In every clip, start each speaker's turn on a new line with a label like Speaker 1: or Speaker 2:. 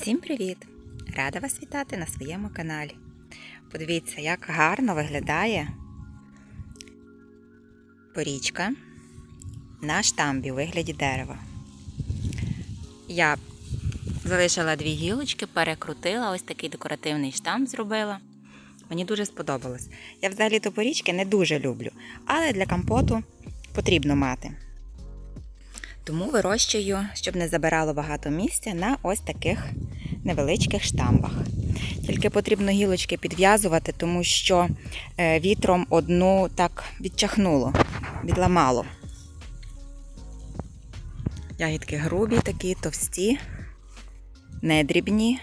Speaker 1: Всім привіт! Рада вас вітати на своєму каналі. Подивіться, як гарно виглядає порічка на штамбі у вигляді дерева. Я залишила дві гілочки, перекрутила, ось такий декоративний штамп зробила. Мені дуже сподобалось. Я взагалі то порічки не дуже люблю, але для компоту потрібно мати. Тому вирощую, щоб не забирало багато місця на ось таких невеличких штамбах. Тільки потрібно гілочки підв'язувати, тому що е, вітром одну так відчахнуло, відламало. Ягідки грубі, такі, товсті, недрібні.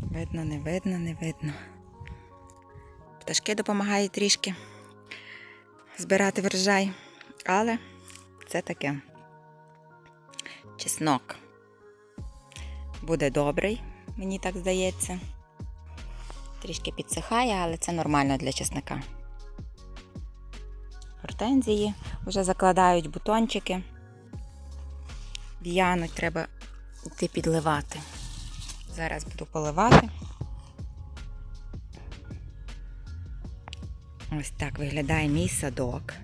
Speaker 1: Видно, не видно, не видно. Пташки допомагають трішки збирати врожай, але це таке. Чеснок буде добрий, мені так здається. Трішки підсихає, але це нормально для чесника. Гортензії вже закладають бутончики. В'януть, треба йти підливати. Зараз буду поливати. Ось так виглядає мій садок.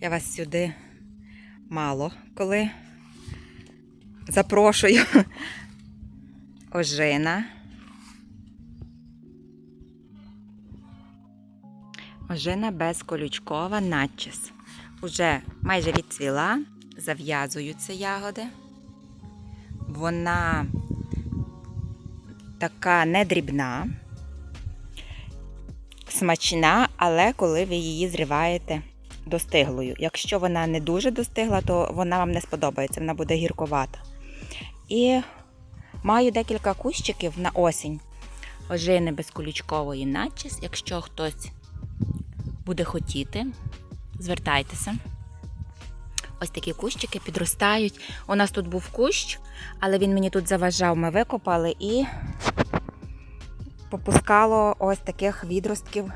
Speaker 1: Я вас сюди мало коли запрошую. Ожина. Ожина безколючкова надчис. Уже майже відцвіла, зав'язуються ягоди. Вона така недрібна, смачна, але коли ви її зриваєте достиглою. Якщо вона не дуже достигла, то вона вам не сподобається, вона буде гірковата. І маю декілька кущиків на осінь. Ожини безкулючкової начіс. Якщо хтось буде хотіти, звертайтеся. Ось такі кущики підростають. У нас тут був кущ, але він мені тут заважав. Ми викопали і попускало ось таких відростків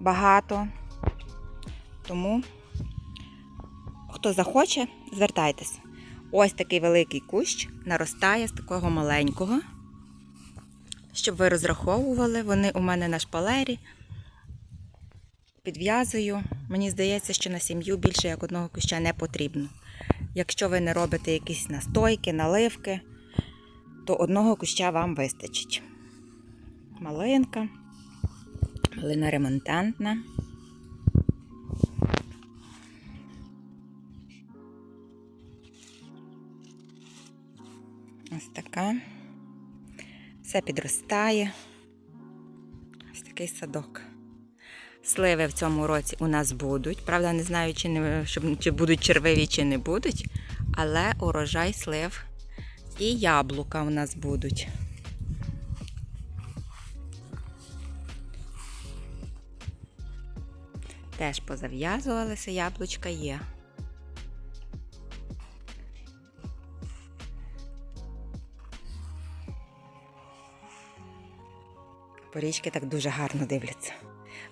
Speaker 1: багато. Тому, хто захоче, звертайтеся. Ось такий великий кущ наростає з такого маленького. Щоб ви розраховували, вони у мене на шпалері. Підв'язую. Мені здається, що на сім'ю більше як одного куща не потрібно. Якщо ви не робите якісь настойки, наливки, то одного куща вам вистачить. Малинка, малина ремонтантна. Така. Все підростає. Ось такий садок. Сливи в цьому році у нас будуть. Правда, не знаю, чи, не, чи будуть червиві, чи не будуть. Але урожай слив і яблука у нас будуть. Теж позав'язувалися, яблучка є. Порічки так дуже гарно дивляться.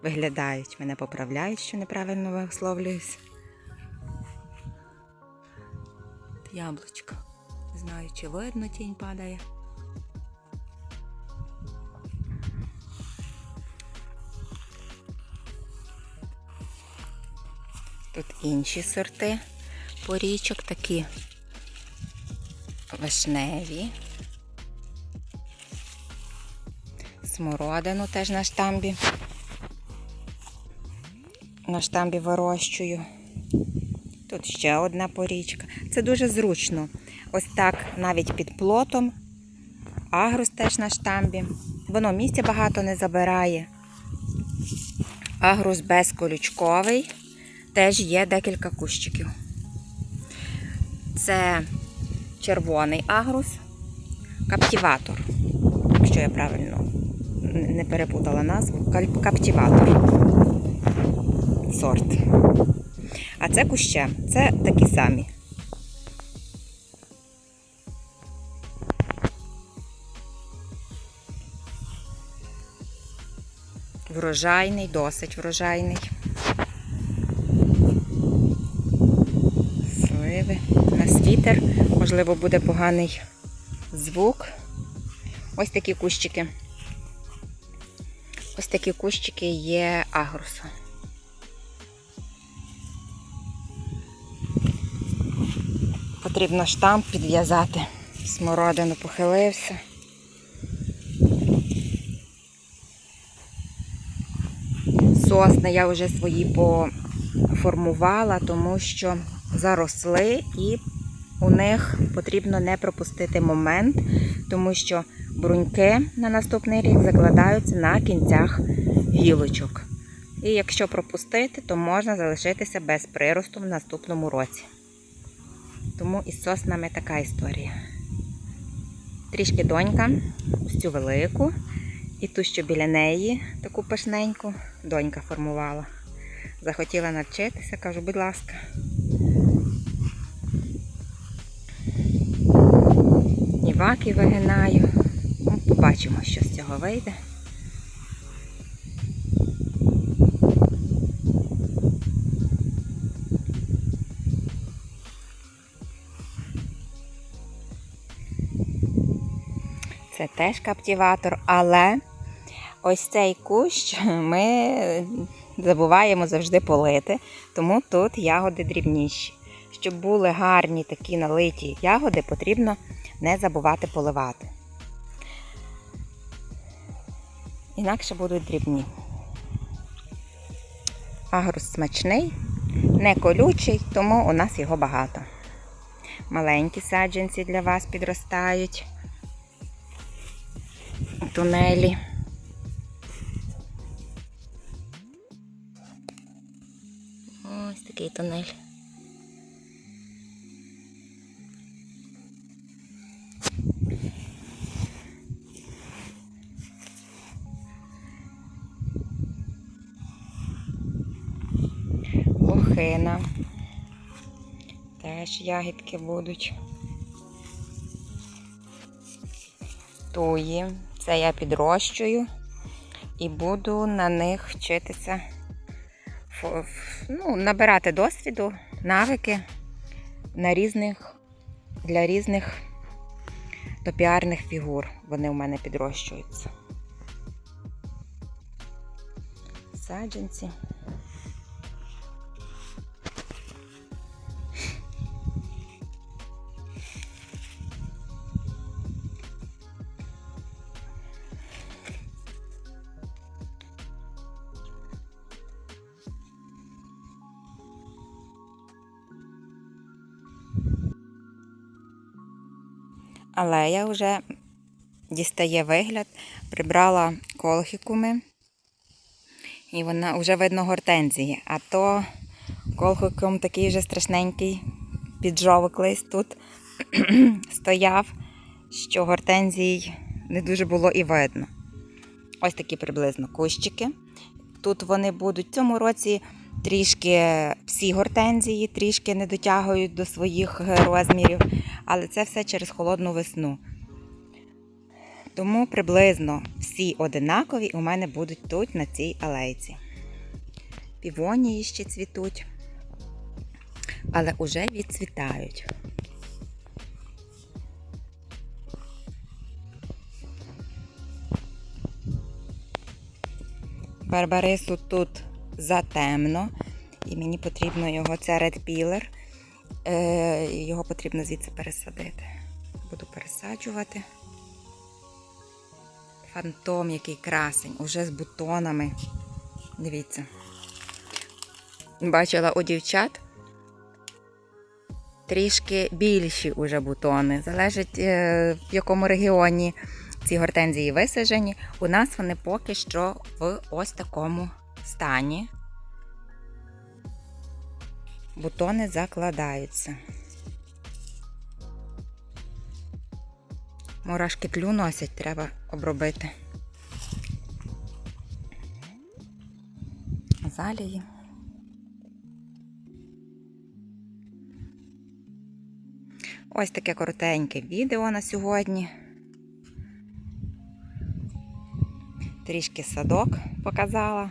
Speaker 1: Виглядають, мене поправляють, що неправильно висловлююсь. Яблучко. Не знаю, чи видно тінь падає. Тут інші сорти порічок, такі вишневі. Смородину теж на штамбі. На штамбі вирощую. Тут ще одна порічка. Це дуже зручно. Ось так навіть під плотом. Агрус теж на штамбі. Воно місця багато не забирає. Агрус безколючковий. Теж є декілька кущиків. Це червоний агрус, каптіватор, якщо я правильно не перепутала назву, каптіватор. Сорт. А це куще, це такі самі. Врожайний, досить врожайний. Сливи. У нас вітер Можливо, буде поганий звук. Ось такі кущики. Ось такі кущики є агрусу. Потрібно штамп підв'язати. Смородину похилився. Сосни я вже свої поформувала, тому що заросли і у них потрібно не пропустити момент, тому що бруньки на наступний рік закладаються на кінцях гілочок. І якщо пропустити, то можна залишитися без приросту в наступному році. Тому із соснами така історія. Трішки донька, ось цю велику, і ту, що біля неї, таку пишненьку, донька формувала. Захотіла навчитися, кажу, будь ласка. Ніваки вигинаю. Побачимо, що з цього вийде. Це теж каптиватор, але ось цей кущ ми забуваємо завжди полити, тому тут ягоди дрібніші. Щоб були гарні такі налиті ягоди, потрібно не забувати поливати. Інакше будуть дрібні. Агрус смачний, не колючий, тому у нас його багато. Маленькі саджанці для вас підростають тунелі. Ось такий тунель. Теж ягідки будуть. Туї. Це я підрощую і буду на них вчитися, ну, набирати досвіду, навики на різних, для різних топіарних фігур. Вони у мене підрощуються. Саджанці. Алея вже дістає вигляд, прибрала колхікуми, і вона вже видно гортензії. А то колхікум такий вже страшненький, піджовик лист тут стояв, що гортензій не дуже було і видно. Ось такі приблизно кущики. Тут вони будуть в цьому році трішки всі гортензії, трішки не дотягують до своїх розмірів, але це все через холодну весну. Тому приблизно всі одинакові у мене будуть тут на цій алейці. Півонії ще цвітуть, але уже відцвітають. Барбарису тут затемно, і мені потрібно його, це Red Pillar, е, його потрібно звідси пересадити. Буду пересаджувати. Фантом, який красень, уже з бутонами. Дивіться. Бачила у дівчат трішки більші уже бутони. Залежить, е, в якому регіоні ці гортензії висаджені. У нас вони поки що в ось такому стані. Бутони закладаються. Мурашки тлю носять, треба обробити. Залії. Ось таке коротеньке відео на сьогодні. Трішки садок показала.